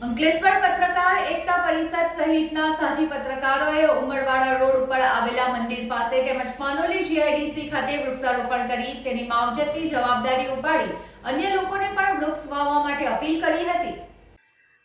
અંકલેશ્વર પત્રકાર એકતા પરિષદ સહિતના સાથી પત્રકારોએ ઉમરવાડા રોડ ઉપર આવેલા મંદિર પાસે તેમજ પાનોલી જીઆઈડીસી ખાતે વૃક્ષારોપણ કરી તેની માવજતની જવાબદારી ઉપાડી અન્ય લોકોને પણ વૃક્ષ વાવવા માટે અપીલ કરી હતી.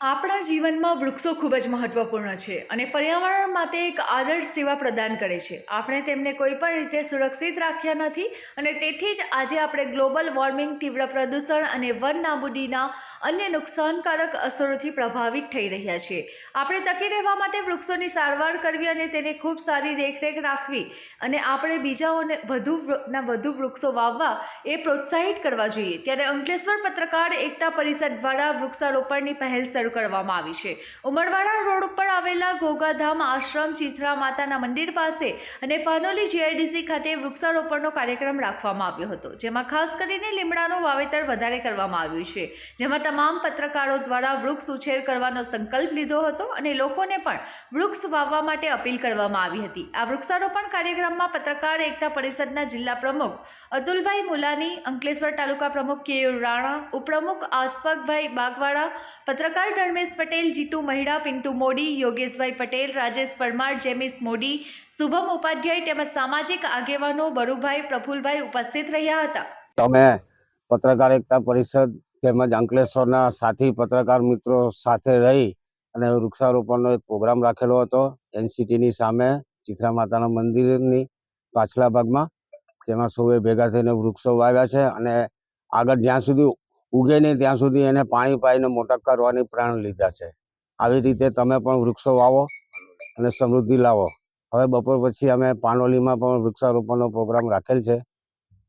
આપણા જીવનમાં વૃક્ષો ખૂબ જ મહત્વપૂર્ણ છે અને પર્યાવરણ માટે એક આદર્શ સેવા પ્રદાન કરે છે. આપણે તેમને કોઈ પણ રીતે સુરક્ષિત રાખ્યા નથી અને તેથી જ આજે આપણે ગ્લોબલ વોર્મિંગ તીવ્ર પ્રદૂષણ અને વન નાબૂદીના અન્ય નુકસાનકારક અસરોથી પ્રભાવિત થઈ રહ્યા છીએ. આપણે ટકી રહેવા માટે વૃક્ષોની સારવાર કરવી અને તેને ખૂબ સારી દેખરેખ રાખવી અને આપણે બીજાઓને વધુ ના વધુ વૃક્ષો વાવવા એ પ્રોત્સાહિત કરવા જોઈએ. ત્યારે અંકલેશ્વર પત્રકાર એકતા પરિષદ દ્વારા વૃક્ષારોપણની પહેલ શરૂ કરવામાં આવી છે. ઉમરવાડા રોડ ઉપર આવેલા ગોગાધામ આશ્રમ ચિત્રા માતાના મંદિર પાસે અને પાનોલી જીઆઈડીસી ખાતે વૃક્ષારોપણનો કાર્યક્રમ રાખવામાં આવ્યો હતો, જેમાં ખાસ કરીને લીમડાનું વાવેતર વધારે કરવામાં આવ્યું છે. જેમાં તમામ પત્રકારો દ્વારા વૃક્ષ ઉછેર કરવાનો સંકલ્પ લીધો હતો અને લોકોને પણ વૃક્ષ વાવવા માટે અપીલ કરવામાં આવી હતી. આ વૃક્ષારોપણ કાર્યક્રમમાં પત્રકાર એકતા પરિષદના જિલ્લા પ્રમુખ અતુલભાઈ મુલાની, અંકલેશ્વર તાલુકા પ્રમુખ કેયુર રાણા, ઉપપ્રમુખ આસ્પકભાઈ બાગવાડા પત્રકાર ધર્મેશ પટેલ જીતુ મહિડા પિન્ટુ મોડી યોગેશભાઈ પટેલ રાજેશ પરમાર જેમિસ મોડી શુભમ ઉપાધ્યાય તેમજ સામાજિક આગેવાનો બરુભાઈ પ્રફુલભાઈ ઉપસ્થિત રહ્યા હતા. તમે પત્રકારિતા પરિષદ તેમજ અંકલેશ્વરના સાથી પત્રકાર મિત્રો સાથે રહી અને વૃક્ષારોપણનો એક પ્રોગ્રામ રાખેલો હતો. એનસીટીની સામે ચિત્રા માતાના મંદિરની પાછલા ભાગમાં, જેમાં સૌએ ભેગા થઈને વૃક્ષો વાવ્યા છે અને આગળ જ્યાં સુધી ઉગે નહીં ત્યાં સુધી એને પાણી પાઈને મોટા કરવાની પ્રાણ લીધા છે. આવી રીતે તમે પણ વૃક્ષો વાવો અને સમૃદ્ધિ લાવો. હવે બપોર પછી અમે પાનોલીમાં પણ વૃક્ષારોપણનો પ્રોગ્રામ રાખેલ છે.